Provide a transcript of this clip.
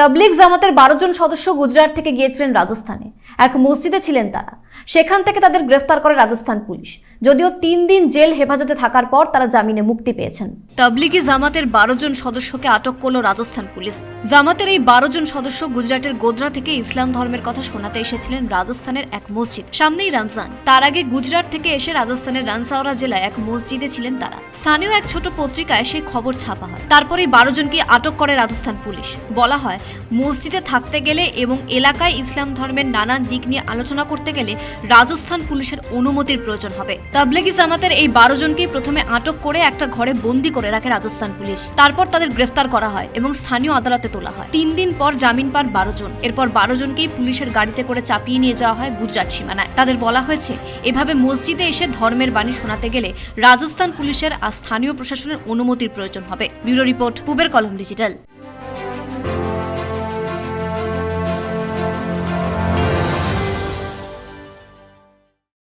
তাবলিগ জামাতের বারো জন সদস্য গুজরাট থেকে গিয়েছিলেন রাজস্থানে। এক মসজিদে ছিলেন তারা। সেখান থেকে তাদের গ্রেফতার করে রাজস্থান পুলিশ। যদিও তিন দিন জেল হেফাজতে থাকার পর তারা জামিনে মুক্তি পেয়েছেন। তাবলিগি জামাতের বারো জন সদস্যকে আটক করল রাজস্থান পুলিশ। জামাতের এই বারো জন সদস্য গুজরাটের গোদরা থেকে ইসলাম ধর্মের কথা শোনাতে এসেছিলেন রাজস্থানের এক মসজিদ। সামনেই রমজান। তার আগে গুজরাট থেকে এসে রাজস্থানের রানসাওরা জেলায় এক মসজিদে ছিলেন তারা। স্থানীয় এক ছোট পত্রিকায় সেই খবর ছাপা হয়। তারপরেই বারো জনকে আটক করে রাজস্থান পুলিশ। বলা হয়, মসজিদে থাকতে গেলে এবং এলাকায় ইসলাম ধর্মের নানান দিক নিয়ে আলোচনা করতে গেলে রাজস্থান পুলিশের অনুমতির প্রয়োজন হবে। তাবলেগি জামাতের এই বারো জনকেই প্রথমে আটক করে একটা ঘরে বন্দি করে রাখে রাজস্থান পুলিশ। তারপর তাদের গ্রেফতার করা হয় এবং স্থানীয় আদালতে তোলা হয়। তিন দিন পর জামিন পান বারো জন। এরপর বারো জনকেই পুলিশের গাড়িতে করে চাপিয়ে নিয়ে যাওয়া হয় গুজরাট সীমানায়। তাদের বলা হয়েছে, এভাবে মসজিদে এসে ধর্মের বাণী শোনাতে গেলে রাজস্থান পুলিশের আর স্থানীয় প্রশাসনের অনুমতির প্রয়োজন হবে। ব্যুরো রিপোর্ট, পুবের কলম ডিজিটাল।